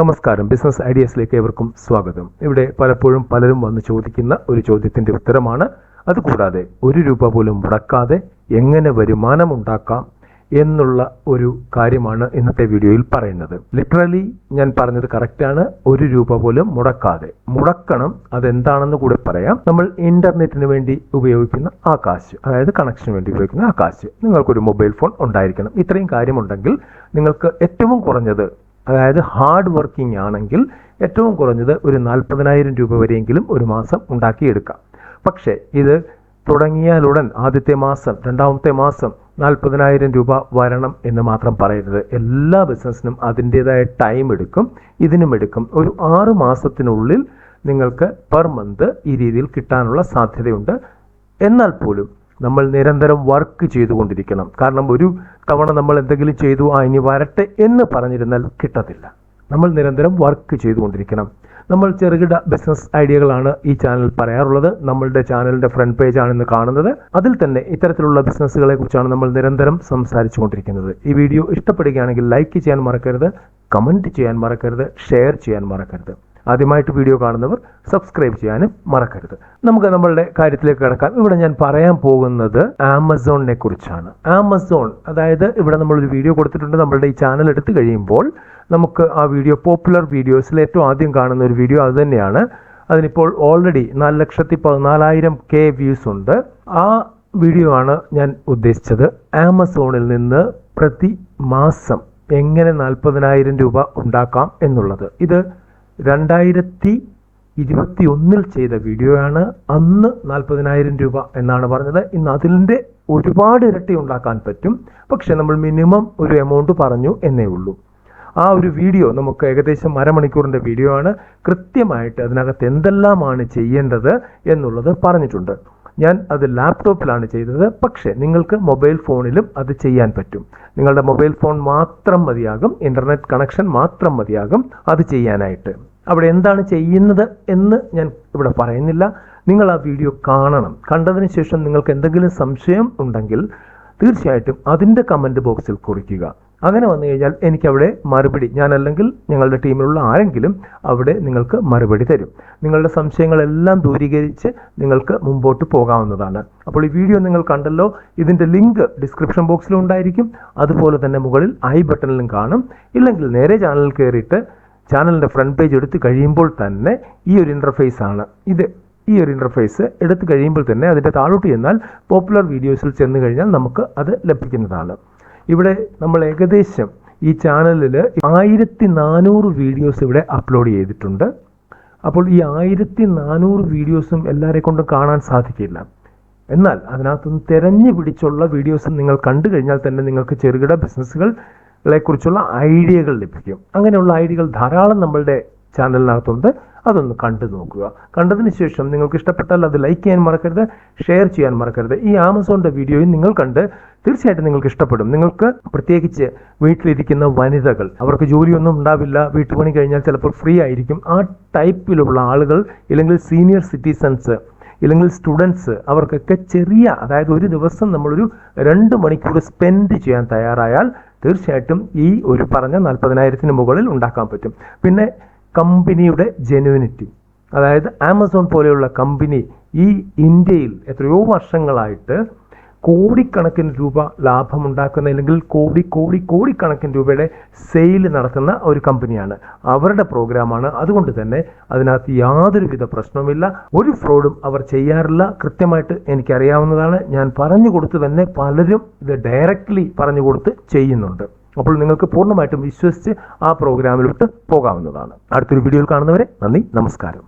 നമസ്കാരം. ബിസിനസ് ഐഡിയസിലേക്ക് ഏവർക്കും സ്വാഗതം. ഇവിടെ പലപ്പോഴും പലരും വന്ന് ചോദിക്കുന്ന ഒരു ചോദ്യത്തിന്റെ ഉത്തരമാണ് അതുകൂടാതെ ഒരു രൂപ പോലും മുടക്കാതെ എങ്ങനെ വരുമാനം ഉണ്ടാക്കാം എന്നുള്ള ഒരു കാര്യമാണ് ഇന്നത്തെ വീഡിയോയിൽ പറയുന്നത്. ലിറ്ററലി ഞാൻ പറഞ്ഞത് കറക്റ്റാണ് ഒരു രൂപ പോലും മുടക്കാതെ. മുടക്കണം അതെന്താണെന്ന് കൂടെ പറയാം. നമ്മൾ ഇന്റർനെറ്റിന് വേണ്ടി ഉപയോഗിക്കുന്ന ആ കാശ് അതായത് കണക്ഷന് വേണ്ടി ഉപയോഗിക്കുന്ന ആ കാശ്. നിങ്ങൾക്കൊരു മൊബൈൽ ഫോൺ ഉണ്ടായിരിക്കണം. ഇത്രയും കാര്യമുണ്ടെങ്കിൽ നിങ്ങൾക്ക് ഏറ്റവും കുറഞ്ഞത് അതായത് ഹാർഡ് വർക്കിംഗ് ആണെങ്കിൽ ഏറ്റവും കുറഞ്ഞത് ഒരു നാൽപ്പതിനായിരം രൂപ വരെയെങ്കിലും ഒരു മാസം ഉണ്ടാക്കിയെടുക്കാം. പക്ഷേ ഇത് തുടങ്ങിയാലുടൻ ആദ്യത്തെ മാസം രണ്ടാമത്തെ മാസം നാൽപ്പതിനായിരം രൂപ വരണം എന്ന് മാത്രം പറയരുത്. എല്ലാ ബിസിനസ്സിനും അതിന്റെതായ ടൈം എടുക്കും ഇതിനും എടുക്കും. ഒരു ആറ് മാസത്തിനുള്ളിൽ നിങ്ങൾക്ക് പെർ മന്ത് ഈ രീതിയിൽ കിട്ടാനുള്ള സാധ്യതയുണ്ട്. എന്നാൽ പോലും നമ്മൾ നിരന്തരം വർക്ക് ചെയ്തുകൊണ്ടിരിക്കണം. കാരണം ഒരു തവണ നമ്മൾ എന്തെങ്കിലും ചെയ്തു ആ ഇനി വരട്ടെ എന്ന് പറഞ്ഞിരുന്നാൽ കിട്ടത്തില്ല. നമ്മൾ നിരന്തരം വർക്ക് ചെയ്തുകൊണ്ടിരിക്കണം. നമ്മൾ ചെറുകിട ബിസിനസ് ഐഡിയകളാണ് ഈ ചാനൽ പറയാറുള്ളത്. നമ്മളുടെ ചാനലിന്റെ ഫ്രണ്ട് പേജ് ആണ് ഇന്ന് കാണുന്നത്. അതിൽ തന്നെ ഇത്തരത്തിലുള്ള ബിസിനസ്സുകളെ കുറിച്ചാണ് നമ്മൾ നിരന്തരം സംസാരിച്ചു കൊണ്ടിരിക്കുന്നത് ഈ വീഡിയോ ഇഷ്ടപ്പെടുകയാണെങ്കിൽ ലൈക്ക് ചെയ്യാൻ മറക്കരുത് കമന്റ് ചെയ്യാൻ മറക്കരുത് ഷെയർ ചെയ്യാൻ മറക്കരുത്. ആദ്യമായിട്ട് വീഡിയോ കാണുന്നവർ സബ്സ്ക്രൈബ് ചെയ്യാനും മറക്കരുത്. നമുക്ക് നമ്മളുടെ കാര്യത്തിലേക്ക് കിടക്കാം. ഇവിടെ ഞാൻ പറയാൻ പോകുന്നത് ആമസോണിനെ കുറിച്ചാണ്. ആമസോൺ അതായത് ഇവിടെ നമ്മളൊരു വീഡിയോ കൊടുത്തിട്ടുണ്ട്. നമ്മളുടെ ഈ ചാനൽ എടുത്തു കഴിയുമ്പോൾ നമുക്ക് ആ വീഡിയോ പോപ്പുലർ വീഡിയോസിൽ ഏറ്റവും ആദ്യം കാണുന്ന ഒരു വീഡിയോ അത് തന്നെയാണ്. അതിനിപ്പോൾ ഓൾറെഡി നാല് ലക്ഷത്തി പതിനാലായിരം കെ വ്യൂസ് ഉണ്ട്. ആ വീഡിയോ ആണ് ഞാൻ ഉദ്ദേശിച്ചത്. ആമസോണിൽ നിന്ന് പ്രതി മാസം എങ്ങനെ നാൽപ്പതിനായിരം രൂപ ഉണ്ടാക്കാം എന്നുള്ളത്. ഇത് രണ്ടായിരത്തി ഇരുപത്തി ഒന്നിൽ ചെയ്ത വീഡിയോയാണ് അന്ന് നാൽപ്പതിനായിരം രൂപ എന്നാണ് പറഞ്ഞത്. ഇന്ന് അതിന്റെ ഒരുപാട് ഇരട്ടി ഉണ്ടാക്കാൻ പറ്റും. പക്ഷെ നമ്മൾ മിനിമം ഒരു എമൗണ്ട് പറഞ്ഞു എന്നേ ഉള്ളൂ. ആ ഒരു വീഡിയോ നമുക്ക് ഏകദേശം അരമണിക്കൂറിന്റെ വീഡിയോ ആണ്. കൃത്യമായിട്ട് അതിനകത്ത് എന്തെല്ലാമാണ് ചെയ്യേണ്ടത് എന്നുള്ളത് പറഞ്ഞിട്ടുണ്ട്. ഞാൻ അത് ലാപ്ടോപ്പിലാണ് ചെയ്തത്. പക്ഷേ നിങ്ങൾക്ക് മൊബൈൽ ഫോണിലും അത് ചെയ്യാൻ പറ്റും. നിങ്ങളുടെ മൊബൈൽ ഫോൺ മാത്രം മതിയാകും. ഇന്റർനെറ്റ് കണക്ഷൻ മാത്രം മതിയാകും അത് ചെയ്യാനായിട്ട്. അവിടെ എന്താണ് ചെയ്യുന്നത് എന്ന് ഞാൻ ഇവിടെ പറയുന്നില്ല. നിങ്ങൾ ആ വീഡിയോ കാണണം. കണ്ടതിന് ശേഷം നിങ്ങൾക്ക് എന്തെങ്കിലും സംശയം ഉണ്ടെങ്കിൽ തീർച്ചയായിട്ടും അതിന്റെ കമന്റ് ബോക്സിൽ കുറിക്കുക. അങ്ങനെ വന്നു കഴിഞ്ഞാൽ എനിക്കവിടെ മറുപടി. ഞാനല്ലെങ്കിൽ ഞങ്ങളുടെ ടീമിലുള്ള ആരെങ്കിലും അവിടെ നിങ്ങൾക്ക് മറുപടി തരും. നിങ്ങളുടെ സംശയങ്ങളെല്ലാം ദൂരീകരിച്ച് നിങ്ങൾക്ക് മുമ്പോട്ട് പോകാവുന്നതാണ്. അപ്പോൾ ഈ വീഡിയോ നിങ്ങൾ കണ്ടല്ലോ. ഇതിന്റെ ലിങ്ക് ഡിസ്ക്രിപ്ഷൻ ബോക്സിലും ഉണ്ടായിരിക്കും. അതുപോലെ തന്നെ മുകളിൽ ഐ ബട്ടണിലും കാണും. ഇല്ലെങ്കിൽ നേരെ ചാനലിൽ കയറിയിട്ട് ചാനലിന്റെ ഫ്രണ്ട് പേജ് എടുത്തു കഴിയുമ്പോൾ തന്നെ ഈ ഒരു ഇന്റർഫേസ് ആണ്. ഇത് ഈ ഒരു ഇന്റർഫേസ് എടുത്തു കഴിയുമ്പോൾ തന്നെ അതിന്റെ താഴോട്ട് ചെന്നാൽ പോപ്പുലർ വീഡിയോസിൽ ചെന്ന് കഴിഞ്ഞാൽ നമുക്ക് അത് ലഭിക്കുന്നതാണ്. ഇവിടെ നമ്മൾ ഏകദേശം ഈ ചാനലിൽ ആയിരത്തി നാനൂറ് വീഡിയോസ് ഇവിടെ അപ്ലോഡ് ചെയ്തിട്ടുണ്ട്. അപ്പോൾ ഈ ആയിരത്തി നാനൂറ് വീഡിയോസും എല്ലാവരെ കൊണ്ടും കാണാൻ സാധിക്കില്ല. എന്നാൽ അതിനകത്തുനിന്ന് തിരഞ്ഞു പിടിച്ചുള്ള വീഡിയോസ് നിങ്ങൾ കണ്ടു കഴിഞ്ഞാൽ തന്നെ നിങ്ങൾക്ക് ചെറുകിട ബിസിനസ്സുകളെ കുറിച്ചുള്ള ഐഡിയകൾ ലഭിക്കും. അങ്ങനെയുള്ള ഐഡിയകൾ ധാരാളം നമ്മളുടെ ചാനലിനകത്തുണ്ട് അതൊന്ന് കണ്ടു നോക്കുക. കണ്ടതിന് ശേഷം നിങ്ങൾക്ക് ഇഷ്ടപ്പെട്ടാൽ അത് ലൈക്ക് ചെയ്യാൻ മറക്കരുത് ഷെയർ ചെയ്യാൻ മറക്കരുത്. ഈ ആമസോണിന്റെ വീഡിയോയും നിങ്ങൾ കണ്ട് തീർച്ചയായിട്ടും നിങ്ങൾക്ക് ഇഷ്ടപ്പെടും. നിങ്ങൾക്ക് പ്രത്യേകിച്ച് വീട്ടിലിരിക്കുന്ന വനിതകൾ അവർക്ക് ജോലിയൊന്നും ഉണ്ടാവില്ല വീട്ടുപണി കഴിഞ്ഞാൽ ചിലപ്പോൾ ഫ്രീ ആയിരിക്കും. ആ ടൈപ്പിലുള്ള ആളുകൾ ഇല്ലെങ്കിൽ സീനിയർ സിറ്റിസൺസ് ഇല്ലെങ്കിൽ സ്റ്റുഡൻസ് അവർക്കൊക്കെ ചെറിയ അതായത് ഒരു ദിവസം നമ്മളൊരു രണ്ട് മണിക്കൂർ സ്പെൻഡ് ചെയ്യാൻ തയ്യാറായാൽ തീർച്ചയായിട്ടും ഈ ഒരു പറഞ്ഞ നാൽപ്പതിനായിരത്തിന് മുകളിൽ ഉണ്ടാക്കാൻ പറ്റും. പിന്നെ കമ്പനിയുടെ ജെനുവിനിറ്റി. അതായത് ആമസോൺ പോലെയുള്ള കമ്പനി ഈ ഇന്ത്യയിൽ എത്രയോ വർഷങ്ങളായിട്ട് കോടിക്കണക്കിന് രൂപ ലാഭമുണ്ടാക്കുന്ന അല്ലെങ്കിൽ കോടി കോടി കോടിക്കണക്കിന് രൂപയുടെ സെയിൽ നടത്തുന്ന ഒരു കമ്പനിയാണ്. അവരുടെ പ്രോഗ്രാമാണ്. അതുകൊണ്ട് തന്നെ അതിനകത്ത് യാതൊരുവിധ പ്രശ്നവുമില്ല. ഒരു ഫ്രോഡും അവർ ചെയ്യാറില്ല. കൃത്യമായിട്ട് എനിക്കറിയാവുന്നതാണ്. ഞാൻ പറഞ്ഞു കൊടുത്ത് തന്നെ പലരും ഇത് ഡയറക്റ്റ്ലി പറഞ്ഞു കൊടുത്ത് ചെയ്യുന്നുണ്ട്. അപ്പോൾ നിങ്ങൾക്ക് പൂർണമായിട്ടും വിശ്വസിച്ച് ആ പ്രോഗ്രാമിലോട്ട് പോകാവുന്നതാണ്. അടുത്തൊരു വീഡിയോയിൽ കാണുന്നവരെ നന്ദി നമസ്കാരം.